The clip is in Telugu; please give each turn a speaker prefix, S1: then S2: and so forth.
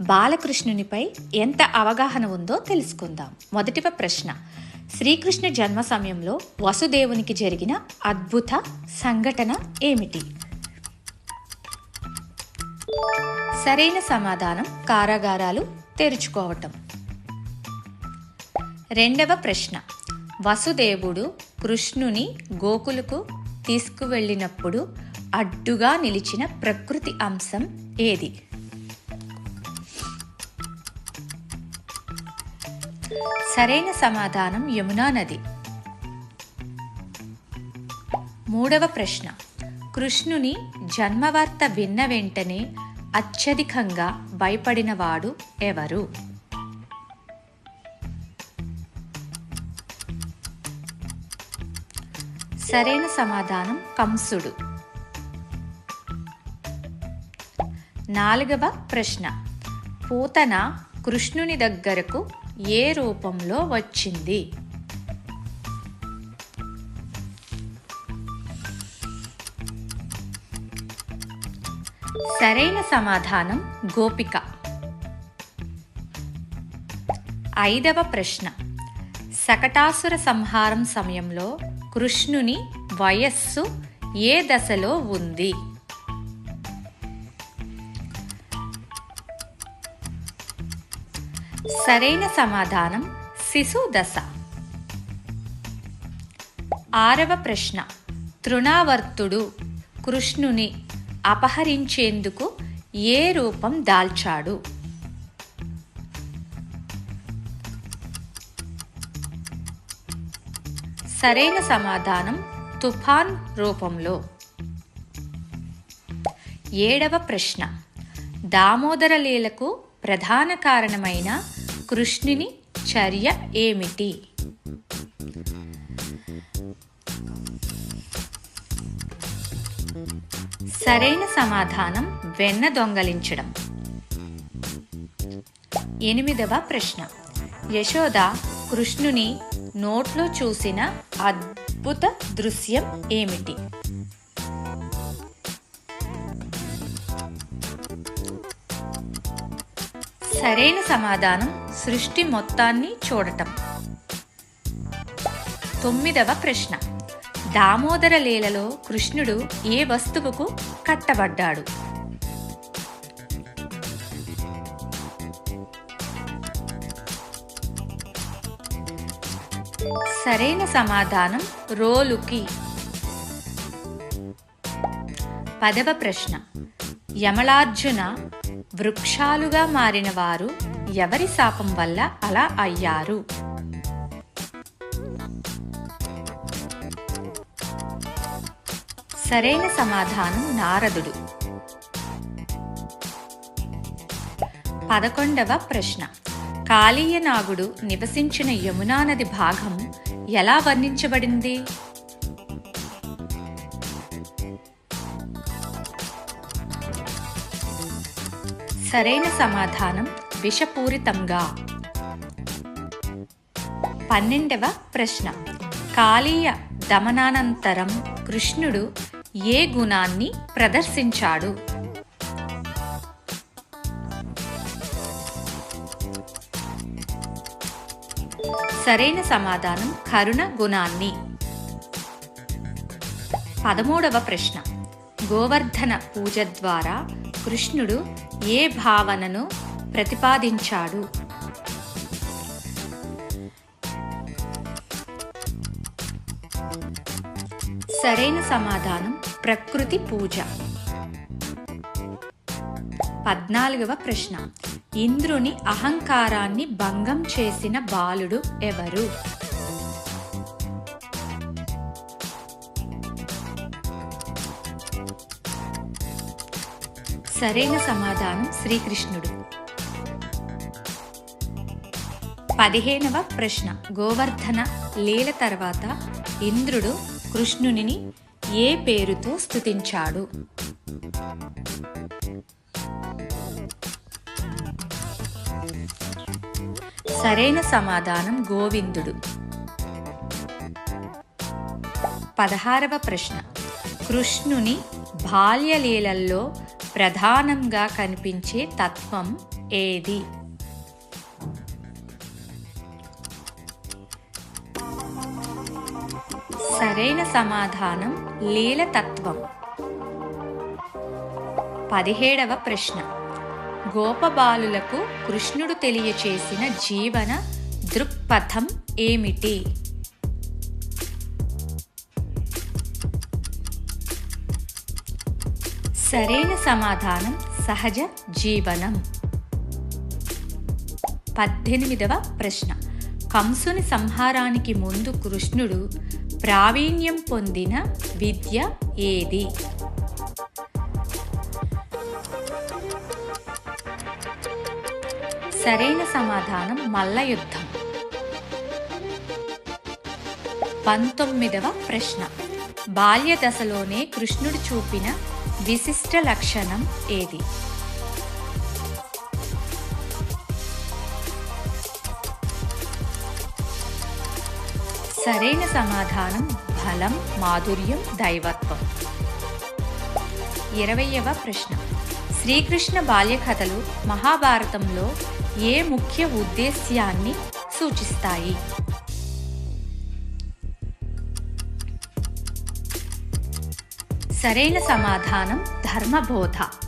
S1: బాలకృష్ణునిపై ఎంత అవగాహన ఉందో తెలుసుకుందాం. మొదటివ ప్రశ్న. శ్రీకృష్ణ జన్మ సమయంలో వసుదేవునికి జరిగిన అద్భుత సంఘటన ఏమిటి? సరైన సమాధానం కారాగారాలు తెరుచుకోవటం. రెండవ ప్రశ్న. వసుదేవుడు కృష్ణుని గోకులకు తీసుకువెళ్ళినప్పుడు అడ్డుగా నిలిచిన ప్రకృతి అంశం ఏది? సరైన సమాధానం యమునా నది. మూడవ ప్రశ్న. కృష్ణుని జన్మవార్త విన్న వెంటనే అత్యధికంగా భయపడినవాడు ఎవరు? సరైన సమాధానం కంసుడు. నాలుగవ ప్రశ్న. పూతన కృష్ణుని దగ్గరకు ఏ రూపంలో వచ్చింది? సరైన సమాధానం గోపిక. ఐదవ ప్రశ్న. సకటాసుర సంహారం సమయంలో కృష్ణుని వయస్సు ఏ దశలో ఉంది? సరైన సమాధానం శిశు దశ. ఆరవ ప్రశ్న. తృణావర్తుడు కృష్ణుని అపహరించేందుకు ఏ రూపం దాల్చాడు? సరైన సమాధానం తుఫాన్ రూపంలో. ఏడవ ప్రశ్న. దామోదర లీలకు ప్రధాన కారణమైన కృష్ణుని చర్య ఏమిటి? సరైన సమాధానం వెన్న దొంగలించడం. ఎనిమిదవ ప్రశ్న. యశోద కృష్ణుని నోట్లో చూసిన అద్భుత దృశ్యం ఏమిటి? సరైన సమాధానం సృష్టి మొత్తాన్ని చూడటం. తొమ్మిదవ ప్రశ్న. దామోదర లీలలో కృష్ణుడు ఏ వస్తువుకు కట్టబడ్డాడు? సరైన సమాధానం రోలుకి. పదవ ప్రశ్న. యమలార్జున వృక్షాలుగా మారిన వారు ఎవరి శాపం వల్ల అలా అయ్యారు? సరైన సమాధానం నారదుడు. పదకొండవ ప్రశ్న. కాళీయనాగుడు నివసించిన యమునా నది భాగం ఎలా వర్ణించబడింది? సరైన సమాధానం విషపూరితంగా. పన్నెండవ ప్రశ్న. కాళీయ దమనానంతరం కృష్ణుడు ఏ గుణాన్ని ప్రదర్శించాడు? సరైన సమాధానం కరుణ గుణాన్ని. పదమూడవ ప్రశ్న. గోవర్ధన పూజ ద్వారా కృష్ణుడు ఏ భావనను ప్రతిపాదించాడు. సరైన సమాధానం ప్రకృతి పూజ. పద్నాలుగవ ప్రశ్న. ఇంద్రుని అహంకారాన్ని భంగం చేసిన బాలుడు ఎవరు? సరైన సమాధానం శ్రీకృష్ణుడు. పదిహేనవ ప్రశ్న. గోవర్ధన లీల తర్వాత ఇంద్రుడు కృష్ణునిని ఏ పేరుతో స్తుతించాడు? సరైన సమాధానం గోవిందుడు. పదహారవ ప్రశ్న. కృష్ణుని బాల్యలీలల్లో ప్రధానంగా కనిపించే తత్వం ఏది? సరైన సమాధానం లీలతత్వం. పదిహేడవ ప్రశ్న. గోపబాలులకు కృష్ణుడు తెలియచేసిన జీవన దృక్పథం ఏమిటి? సరైన సమాధానం సహజ జీవనం. పద్దెనిమిదవ ప్రశ్న. కంసుని సంహారానికి ముందు కృష్ణుడు ప్రావీణ్యం పొందిన విద్య ఏది? సరైన సమాధానం మల్ల యుద్ధం పంతొమ్మిదవ ప్రశ్న. బాల్య దశలోనే కృష్ణుడు చూపిన విశిష్ట లక్షణం ఏది? సరైన సమాధానం బలం మాధుర్యం దైవత్వం. ఇరవయవ ప్రశ్న. శ్రీకృష్ణ బాల్య కథలు మహాభారతంలో ఏ ముఖ్య ఉద్దేశ్యాన్ని సూచిస్తాయి? సరైన సమాధానం ధర్మబోధ.